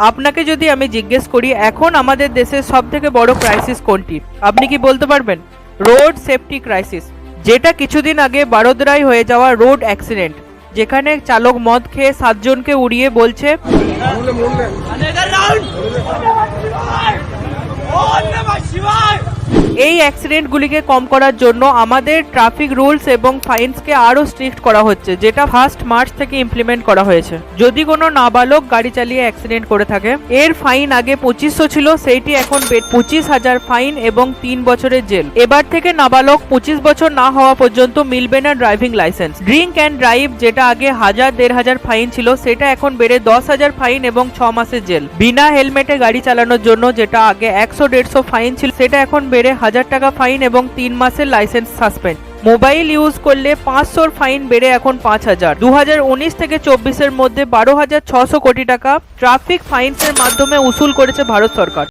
আপনাকে যদি আমি জিজ্ঞেস করি এখন আমাদের দেশের সব থেকে বড় ক্রাইসিস কোনটি আপনি কি বলতে পারবেন রোড সেফটি ক্রাইসিস যেটা কিছুদিন আগে বারোদরায় হয়ে যাওয়া রোড অ্যাক্সিডেন্ট যেখানে চালক মদ খেয়ে সাতজনকে উড়িয়ে বলছে এই অ্যাক্সিডেন্টগুলিকে কম করার জন্য আমাদের ট্রাফিক রুলস এবং ফাইন্সকে আরও স্ট্রিক্ট করা হচ্ছে, যেটা ফার্স্ট মার্চ থেকে ইমপ্লিমেন্ট করা হয়েছে। যদি কোনো নাবালক গাড়ি চালিয়ে অ্যাক্সিডেন্ট করে থাকে, এর ফাইন আগে পঁচিশশো ছিল, সেইটি এখন পঁচিশ হাজার ফাইন এবং তিন বছরের জেল। এবার থেকে নাবালক পঁচিশ বছর না হওয়া পর্যন্ত মিলবে না driving licence drink and drive যেটা আগে হাজার, দেড় হাজার ফাইন ছিল, সেটা এখন বেড়ে দশ হাজার ফাইন এবং ছ মাসের জেল। বিনা হেলমেটে গাড়ি চালানোর জন্য যেটা আগে একশো, দেড়শো ফাইন ছিল, সেটা এখন বেড়ে হাজার টাকা ফাইন এবং তিন মাসের লাইসেন্স সাসপেন্ড। মোবাইল ইউজ করলে পাঁচশোর ফাইন বেড়ে এখন পাঁচ হাজার। দু থেকে চব্বিশের মধ্যে বারো হাজার ছশো কোটি টাকা ট্রাফিক ফাইন্সের মাধ্যমে উসুল করেছে ভারত সরকার।